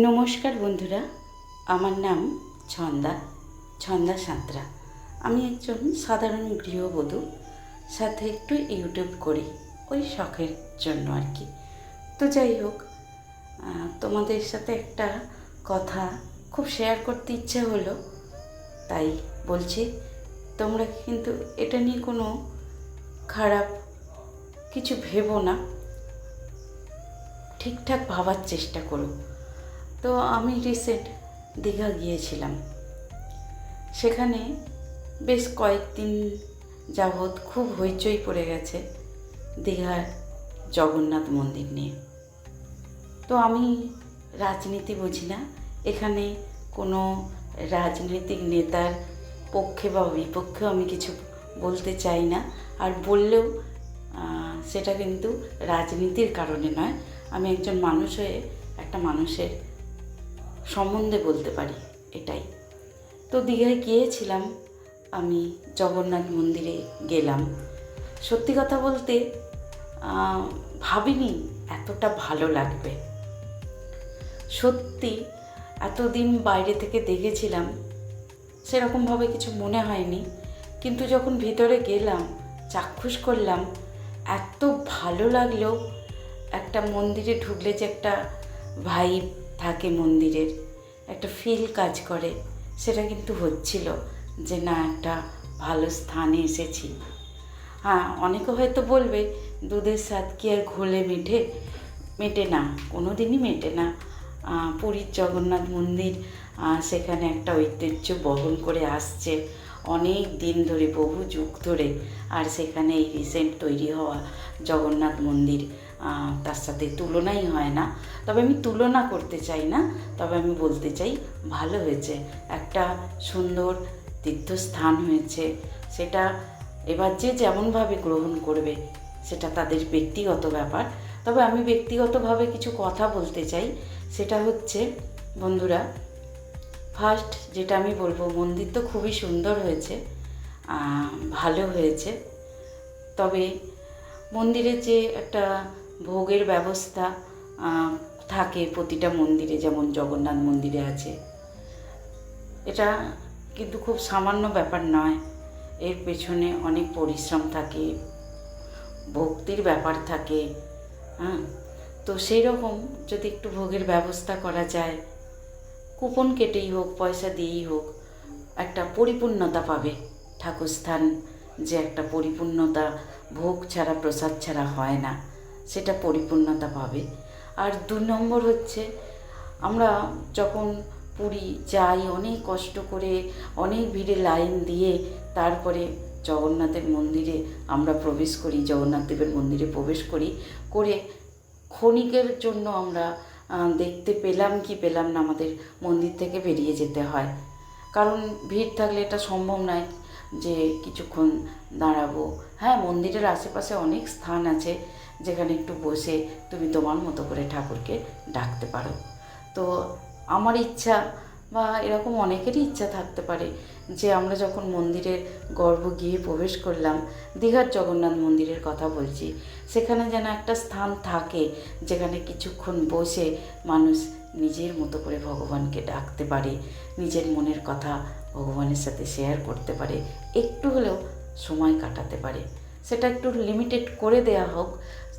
নমস্কার বন্ধুরা, আমার নাম ছন্দা ছন্দা সাঁতরা। আমি একজন সাধারণ গৃহবধূ, সাথে একটু ইউটিউব করি, ওই শখের জন্য আর কি। তো যাই হোক তোমাদের সাথে একটা কথা খুব শেয়ার করতে ইচ্ছে হলো, তাই বলছি, তোমরা কিন্তু এটা নিয়ে কোনো খারাপ কিছু ভেবো না, ঠিকঠাক ভাবার চেষ্টা করো। তো আমি রিসেন্ট দীঘা গিয়েছিলাম। সেখানে বেশ কয়েকদিন যাবৎ খুব হইচই পড়ে গেছে দীঘার জগন্নাথ মন্দির নিয়ে। তো আমি রাজনীতি বুঝি না, এখানে কোনো রাজনৈতিক নেতার পক্ষে বা বিপক্ষেও আমি কিছু বলতে চাই না, আর বললেও সেটা কিন্তু রাজনীতির কারণে নয়। আমি একজন মানুষ হয়ে একটা মানুষের সম্বন্ধে বলতে পারি, এটাই। তো দীঘায় গিয়েছিলাম, আমি জগন্নাথ মন্দিরে গেলাম। সত্যি কথা বলতে ভাবিনি এতটা ভালো লাগবে। সত্যি, এতদিন বাইরে থেকে দেখেছিলাম, সেরকমভাবে কিছু মনে হয়নি। কিন্তু যখন ভিতরে গেলাম, চাক্ষুষ করলাম, এত ভালো লাগল, একটা মন্দিরে ঢুকলে যে একটা ভাইব থাকে মন্দিরের। একটা ফিল কাজ করে। সেটা কিন্তু হচ্ছিল যে না, একটা ভালো স্থানে এসেছি। হ্যাঁ অনেকে হয়তো বলবে, দুধের স্বাদ কি আর ঘোলে মেটে মেটে না কোনো দিনই মেটে না। পুরীর জগন্নাথ মন্দির সেখানে একটা ঐতিহ্য বহন করে আসছে। অনেক দিন ধরে, বহু যুগ ধরে আর সেখানে এই রিসেন্ট তৈরি হওয়া জগন্নাথ মন্দির তার সাথে তুলনাই হয় না। তবে আমি তুলনা করতে চাই না, তবে আমি বলতে চাই ভালো হয়েছে। একটা সুন্দর তীর্থস্থান হয়েছে, সেটা এবার যে যেমনভাবে গ্রহণ করবে, সেটা তাদের ব্যক্তিগত ব্যাপার। তবে আমি ব্যক্তিগতভাবে কিছু কথা বলতে চাই, সেটা হচ্ছে, বন্ধুরা ফার্স্ট যেটা আমি বলব, মন্দির তো খুবই সুন্দর হয়েছে ভালো হয়েছে। তবে মন্দিরে যে একটা ভোগের ব্যবস্থা থাকে প্রতিটা মন্দিরে, যেমন জগন্নাথ মন্দিরে আছে। এটা কিন্তু খুব সামান্য ব্যাপার নয়, এর পেছনে অনেক পরিশ্রম থাকে, ভক্তির ব্যাপার থাকে হ্যাঁ? তো সেই রকম যদি একটু ভোগের ব্যবস্থা করা যায় কুপন কেটেই হোক, পয়সা দিয়েই হোক, একটা পরিপূর্ণতা পাবে। ঠাকুরস্থান যে একটা পরিপূর্ণতা, ভোগ ছাড়া, প্রসাদ ছাড়া হয় না, সেটা পরিপূর্ণতা পাবে। আর দু নম্বর হচ্ছে, আমরা যখন পুরী যাই, অনেক কষ্ট করে, অনেক ভিড়ে লাইন দিয়ে, তারপরে জগন্নাথের মন্দিরে আমরা প্রবেশ করি, জগন্নাথ দেবের মন্দিরে প্রবেশ করি, করে ক্ষণিকের জন্য আমরা দেখতে পেলাম কি পেলাম না আমাদের মন্দির থেকে বেরিয়ে যেতে হয়। কারণ ভিড় থাকলে এটা সম্ভব নয় যে কিছুক্ষণ দাঁড়াবো। হ্যাঁ মন্দিরের আশেপাশে অনেক স্থান আছে যেখানে একটু বসে তুমি তোমার মতো করে ঠাকুরকে ডাকতে পারো। তো আমার ইচ্ছা বা এরকম অনেকেরই ইচ্ছা থাকতে পারে যে আমরা যখন মন্দিরের গর্ভ গিয়ে প্রবেশ করলাম, দীঘার জগন্নাথ মন্দিরের কথা বলছি, সেখানে যেন একটা স্থান থাকে যেখানে কিছুক্ষণ বসে মানুষ নিজের মতো করে ভগবানকে ডাকতে পারে, নিজের মনের কথা ভগবানের সাথে শেয়ার করতে পারে, একটু হলেও সময় কাটাতে পারে। সেটা একটু লিমিটেড করে দেয়া হোক,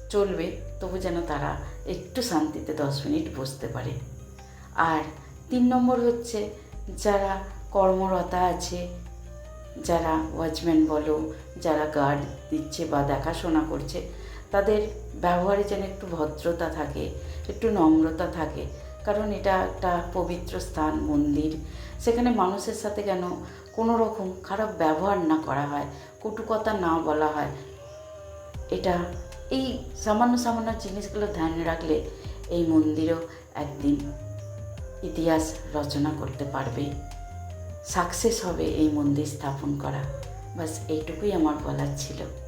চলবে, তবু যেন তারা একটু শান্তিতে দশ মিনিট বসতে পারে। আর তিন নম্বর হচ্ছে যারা কর্মরতা আছে, যারা ওয়াচম্যান বলো, যারা গার্ড দিচ্ছে বা দেখাশোনা করছে, তাদের ব্যবহারে যেন একটু ভদ্রতা থাকে, একটু নম্রতা থাকে। কারণ এটা একটা পবিত্র স্থান, মন্দির। সেখানে মানুষের সাথে কেন কোনো রকম খারাপ ব্যবহার না করা হয় কটুকতা না বলা হয়। এটা এই সামান্য সামান্য জিনিসগুলো ধ্যান রাখলে এই মন্দিরও একদিন ইতিহাস রচনা করতে পারবে। সাকসেস হবে এই মন্দির স্থাপন করা। বাস এইটুকুই আমার বলার ছিল।